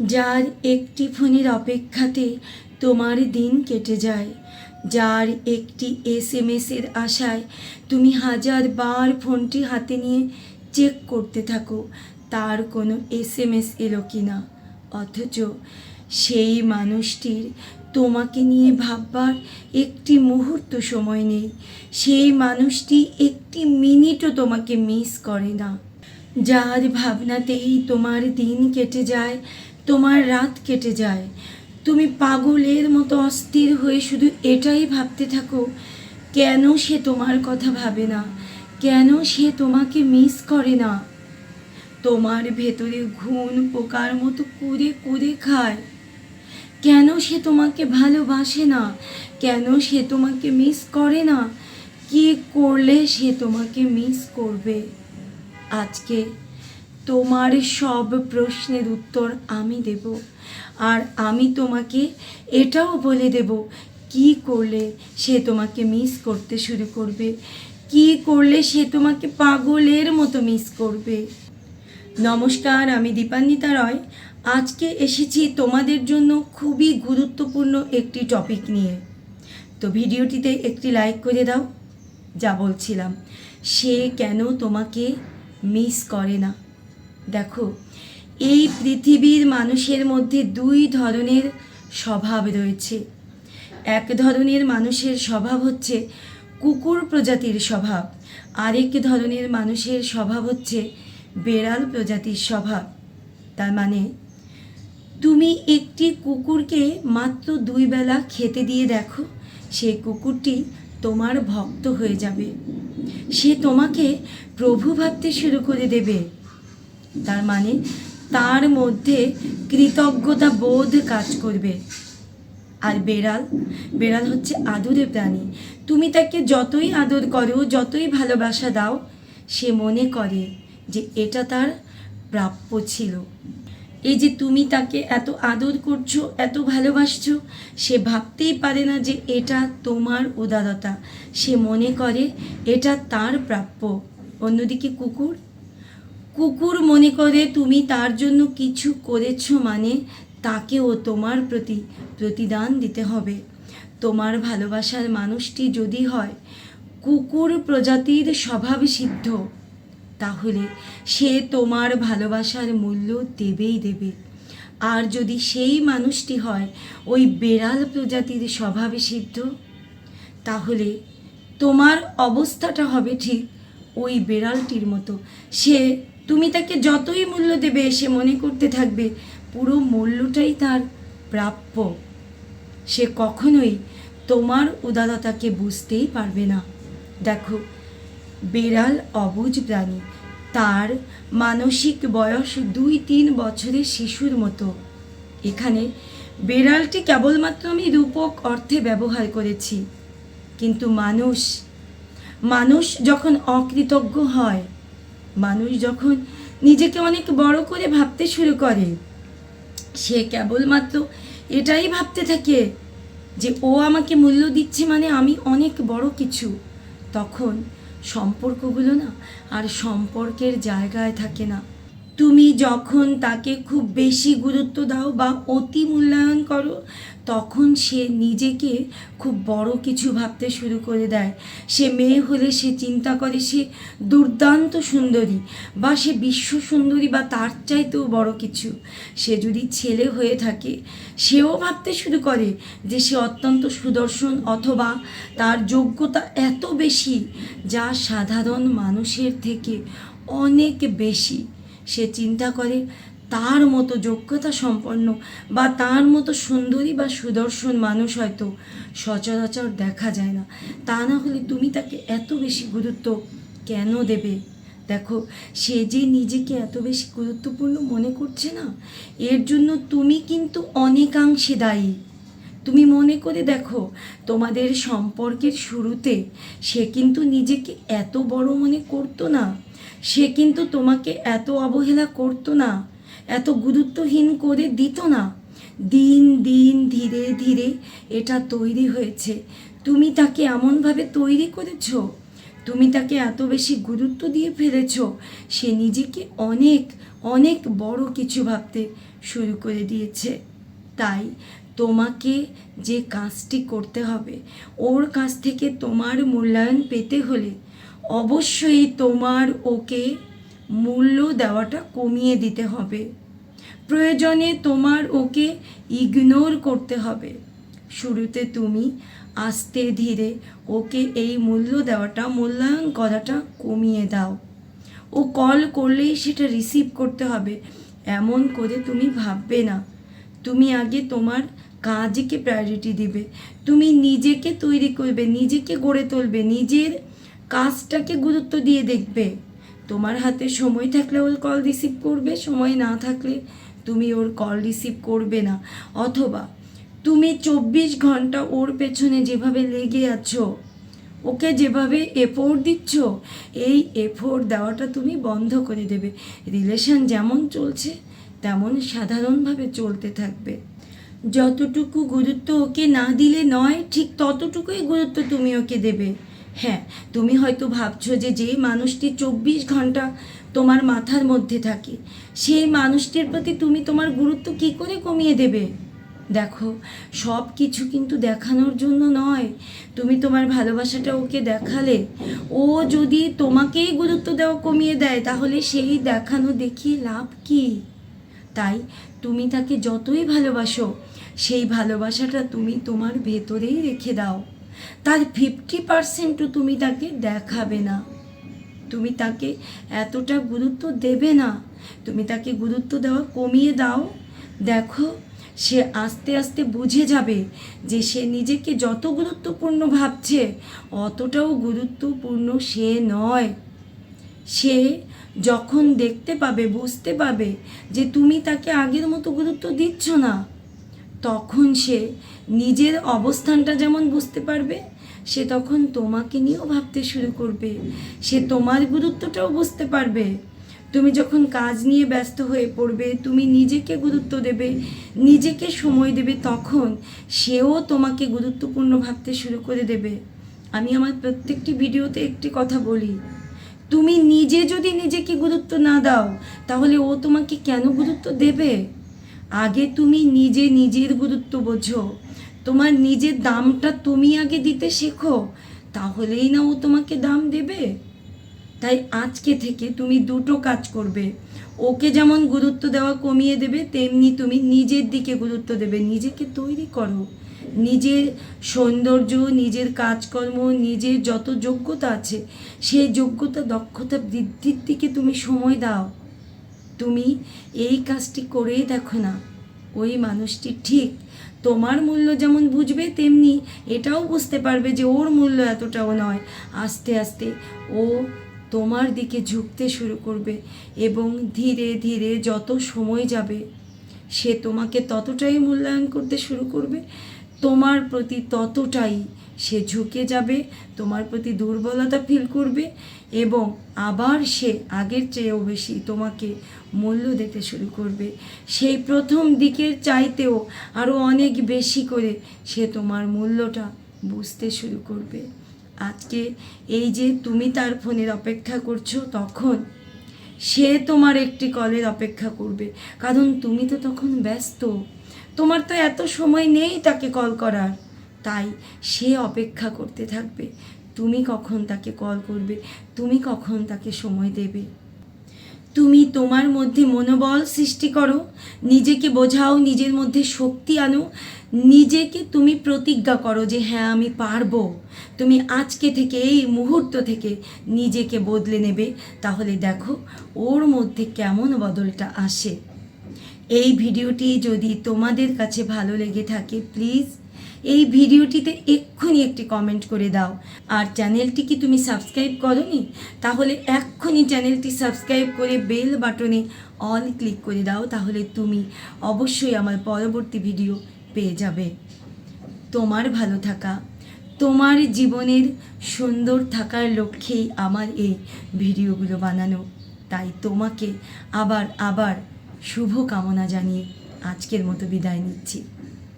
যার একটি ফোনের অপেক্ষাতে তোমার দিন কেটে যায়। যার একটি এস এম এসের আশায় তুমি হাজার বার ফোনটি হাতে নিয়ে চেক করতে থাকো, তার কোনো এস এম এস এলো কি না? অথচ সেই মানুষটির তোমাকে নিয়ে ভাববার একটি মুহূর্ত সময় নেই। সেই মানুষটি একটি মিনিটও তোমাকে মিস করে না। যার ভাবনাতেই তোমার দিন কেটে যায় তোমার রাত কেটে যায়। তুমি পাগলের মতো অস্থির হয়ে শুধু এটাই ভাবতে থাকো, কেন সে তোমার কথা ভাবে না? কেন সে তোমাকে মিস করে না? তোমার ভেতরে ঘুণ পোকার মতো কুড়ে কুড়ে খায়। কেন সে তোমাকে ভালোবাসে না? কেন সে তোমাকে মিস করে না? কি করলে সে তোমাকে মিস করবে? আজকে তোমার সব প্রশ্নের উত্তর আমি দেব। আর আমি তোমাকে এটাও বলে দেব, কি করলে সে তোমাকে মিস করতে শুরু করবে? কি করলে সে তোমাকে পাগলের মতো মিস করবে? নমস্কার, আমি দীপান্বিতা রয়। আজকে এসেছি তোমাদের জন্য খুবই গুরুত্বপূর্ণ একটি টপিক নিয়ে। তো ভিডিওটিতে একটি লাইক করে দাও, যা বলছিলাম। সে কেন তোমাকে মিস করে না? দেখো, এই পৃথিবীর মানুষের মধ্যে দুই ধরনের স্বভাব রয়েছে। এক ধরনের মানুষের স্বভাব হচ্ছে কুকুর প্রজাতির স্বভাব, আরেক ধরনের মানুষের স্বভাব হচ্ছে বেড়াল প্রজাতির স্বভাব। তার মানে তুমি একটি কুকুরকে মাত্র দুই বেলা খেতে দিয়ে দেখো সেই কুকুরটি তোমার ভক্ত হয়ে যাবে। সে তোমাকে প্রভু ভাবতে শুরু করে দেবে। তার মানে তার মধ্যে কৃতজ্ঞতা বোধ কাজ করবে। আর বেড়াল বেড়াল হচ্ছে আদুরে প্রাণী। তুমি তাকে যতই আদর করো, যতই ভালোবাসা দাও, সে মনে করে যে এটা তার প্রাপ্য ছিল। এই যে তুমি তাকে এত আদর করছ, এত ভালোবাসছো, সে ভাবতেই পারে না যে এটা তোমার উদারতা। সে মনে করে এটা তার প্রাপ্য। অন্যদিকে কুকুর কুকুর মনে করে, তুমি তার জন্য কিছু করেছ মানে তাকেও তোমার প্রতি প্রতিদান দিতে হবে। তোমার ভালোবাসার মানুষটি যদি হয়, কুকুর প্রজাতির স্বভাব সিদ্ধ, তাহলে সে তোমার ভালোবাসার মূল্য দেবেই দেবে। আর যদি সেই মানুষটি হয়, ওই বেড়াল প্রজাতির স্বভাবে সিদ্ধ, তাহলে তোমার অবস্থাটা হবে ঠিক ওই বেড়ালটির মতো। সে তুমি তাকে যতই মূল্য দেবে, সে মনে করতে থাকবে, পুরো মূল্যটাই তার প্রাপ্য। সে কখনোই তোমার উদারতাকে বুঝতেই পারবে না। দেখো, বেড়াল অবুঝ প্রাণী। তার মানসিক বয়স দুই তিন বছরের শিশুর মতো। এখানে বেড়ালটি কেবলমাত্র আমি রূপক অর্থে ব্যবহার করেছি। কিন্তু মানুষ মানুষ যখন অকৃতজ্ঞ হয় মানুষ যখন নিজেকে অনেক বড় করে ভাবতে শুরু করে, সে কেবলমাত্র এটাই ভাবতে থাকে যে, ও আমাকে মূল্য দিচ্ছে মানে আমি অনেক বড় কিছু। তখন সম্পর্কগুলো না আর সম্পর্কের জায়গায় থাকে না। তুমি যখন তাকে খুব বেশি গুরুত্ব দাও বা অতি মূল্যায়ন করো, তখন সে নিজেকে খুব বড় কিছু ভাবতে শুরু করে দেয়। সে মেয়ে হলে সে চিন্তা করে সে দুর্দান্ত সুন্দরী বা সে বিশ্ব সুন্দরী বা তার চাইতেও বড় কিছু। সে যদি ছেলে হয়ে থাকে, সেও ভাবতে শুরু করে যে সে অত্যন্ত সুদর্শন অথবা তার যোগ্যতা এত বেশি যা সাধারণ মানুষের থেকে অনেক বেশি। সে চিন্তা করে, তার মতো যোগ্যতা সম্পন্ন বা তার মতো সুন্দরী বা সুদর্শন মানুষ হয়তো সচরাচর দেখা যায় না। তা না হলে তুমি তাকে এত বেশি গুরুত্ব কেন দেবে? দেখো, সে যে নিজেকে এত বেশি গুরুত্বপূর্ণ মনে করছে না, এর জন্য তুমি কিন্তু অনেকাংশে দায়ী। তুমি মনে করে দেখো, তোমাদের সম্পর্কের শুরুতে সে কিন্তু নিজেকে এত বড় মনে করতো না। সে কিন্তু তোমাকে এত অবহেলা করতো না, এত গুরুত্বহীন করে দিত না। দিন দিন ধীরে ধীরে এটা তৈরি হয়েছে। তুমি তাকে এমনভাবে তৈরি করেছ, তুমি তাকে এত বেশি গুরুত্ব দিয়ে ফেলেছ, সে নিজেকে অনেক অনেক বড় কিছু ভাবতে শুরু করে দিয়েছে। তাই তোমাকে যে কাজটি করতে হবে, ওর কাছ থেকে তোমার মূল্যায়ন পেতে হলে অবশ্যই তোমার ওকে মূল্য দেওয়াটা কমিয়ে দিতে হবে। প্রয়োজনে তোমার ওকে ইগনোর করতে হবে। শুরুতে তুমি আস্তে ধীরে ওকে এই মূল্য দেওয়াটা, মূল্যায়ন করাটা কমিয়ে দাও। ও কল করলেই সেটা রিসিভ করতে হবে। এমন করে তুমি ভাববে না। তুমি আগে তোমার কাজকে প্রায়োরিটি দিবে। তুমি নিজেকে তৈরি করবে, নিজেকে গড়ে তুলবে, নিজের কাজটাকে গুরুত্ব দিয়ে দেখবে। তোমার হাতে সময় থাকলে ওর কল রিসিভ করবে, সময় না থাকলে তুমি ওর কল রিসিভ করবে না। অথবা তুমি চব্বিশ ঘণ্টা ওর পেছনে যেভাবে লেগে আছো, ওকে যেভাবে এফোর্ট দিচ্ছ, এই এফোর্ট দেওয়াটা তুমি বন্ধ করে দেবে। রিলেশন যেমন চলছে তেমন সাধারণভাবে চলতে থাকবে। যতটুকু গুরুত্ব ওকে না দিলে নয়, ঠিক ততটুকুই গুরুত্ব তুমি ওকে দেবে। হ্যাঁ তুমি হয়তো ভাবছ যে যে মানুষটি চব্বিশ ঘণ্টা তোমার মাথার মধ্যে থাকে, সেই মানুষটির প্রতি তুমি তোমার গুরুত্ব কী করে কমিয়ে দেবে? দেখো, সব কিছু কিন্তু দেখানোর জন্য নয়। তুমি তোমার ভালোবাসাটা ওকে দেখালে, ও যদি তোমাকেই গুরুত্ব দেওয়া কমিয়ে দেয়, তাহলে সেই দেখানো দেখিয়ে লাভ কী? তাই তুমি তাকে যতই ভালোবাসো, সেই ভালোবাসাটা তুমি তোমার ভেতরেই রেখে দাও। তার ফিফটি পার্সেন্টও তুমি তাকে দেখাবে না। তুমি তাকে এতটা গুরুত্ব দেবে না। তুমি তাকে গুরুত্ব দেওয়া কমিয়ে দাও। দেখো, সে আস্তে আস্তে বুঝে যাবে যে সে নিজেকে যত গুরুত্বপূর্ণ ভাবছে, অতটাও গুরুত্বপূর্ণ সে নয়। সে যখন দেখতে পাবে, বুঝতে পাবে যে তুমি তাকে আগের মতো গুরুত্ব দিচ্ছ না, তখন সে নিজের অবস্থানটা যেমন বুঝতে পারবে, সে তখন তোমাকে নিয়েও ভাবতে শুরু করবে। সে তোমার গুরুত্বটাও বুঝতে পারবে। তুমি যখন কাজ নিয়ে ব্যস্ত হয়ে পড়বে, তুমি নিজেকে গুরুত্ব দেবে, নিজেকে সময় দেবে, তখন সেও তোমাকে গুরুত্বপূর্ণ ভাবতে শুরু করে দেবে। আমি আমার প্রত্যেকটি ভিডিওতে একটি কথা বলি তুমি নিজে যদি নিজেকে গুরুত্ব না দাও, তাহলে ও তোমাকে কেন গুরুত্ব দেবে? আগে তুমি নিজে নিজের গুরুত্ব বোঝো। তোমার নিজের দামটা তুমি আগে দিতে শেখো, তাহলেই না ও তোমাকে দাম দেবে। তাই আজকে থেকে তুমি দুটো কাজ করবে। ওকে যেমন গুরুত্ব দেওয়া কমিয়ে দেবে, তেমনি তুমি নিজের দিকে গুরুত্ব দেবে। নিজেকে তৈরি করো। নিজের সৌন্দর্য, নিজের কাজকর্ম, নিজের যত যোগ্যতা আছে, সেই যোগ্যতা, দক্ষতা বৃদ্ধির দিকে তুমি সময় দাও। তুমি এই কাজটি করেই দেখো না। ওই মানুষটি ঠিক তোমার মূল্য যেমন বুঝবে, তেমনি এটাও বুঝতে পারবে যে ওর মূল্য এতটাও নয়। আস্তে আস্তে ও তোমার দিকে ঝুঁকতে শুরু করবে এবং ধীরে ধীরে যত সময় যাবে, সে তোমাকে ততটাই মূল্যায়ন করতে শুরু করবে তোমার প্রতি ততটাই সে ঝুঁকে যাবে, তোমার প্রতি দুর্বলতা ফিল করবে এবং আবার সে আগের চেয়েও বেশি তোমাকে মূল্য দিতে শুরু করবে। সেই প্রথম দিকের চাইতেও আরও অনেক বেশি করে সে তোমার মূল্যটা বুঝতে শুরু করবে। আজকে এই যে তুমি তার ফোনের অপেক্ষা করছ, তখন সে তোমার একটি কলের অপেক্ষা করবে। কারণ তুমি তো তখন ব্যস্ত। তোমার তো এত সময় নেই তাকে কল করার। তাই সে অপেক্ষা করতে থাকবে। তুমি কখন তাকে কল করবে? তুমি কখন তাকে সময় দেবে? তুমি তোমার মধ্যে মনোবল সৃষ্টি করো। নিজেকে বোঝাও, নিজের মধ্যে শক্তি আনো। নিজেকে তুমি প্রতিজ্ঞা করো যে হ্যাঁ আমি পারব। তুমি আজকে থেকে, এই মুহূর্ত থেকে নিজেকে বদলে নেবে। তাহলে দেখো, ওর মধ্যে কেমন বদলটা আসে। এই ভিডিওটি যদি তোমাদের কাছে ভালো লেগে থাকে প্লিজ এই ভিডিওটিতে এক্ষুনি একটি কমেন্ট করে দাও। আর চ্যানেলটি কি তুমি সাবস্ক্রাইব করনি? তাহলে এক্ষুনি চ্যানেলটি সাবস্ক্রাইব করে বেল বাটনে অল ক্লিক করে দাও, তাহলে তুমি অবশ্যই আমার পরবর্তী ভিডিও পেয়ে যাবে। তোমার ভালো থাকা, তোমার জীবনের সুন্দর থাকার লক্ষ্যেই আমার এই ভিডিওগুলো বানানো। তাই তোমাকে আবার আবার শুভ কামনা জানিয়ে আজকের মতো বিদায় নিচ্ছি।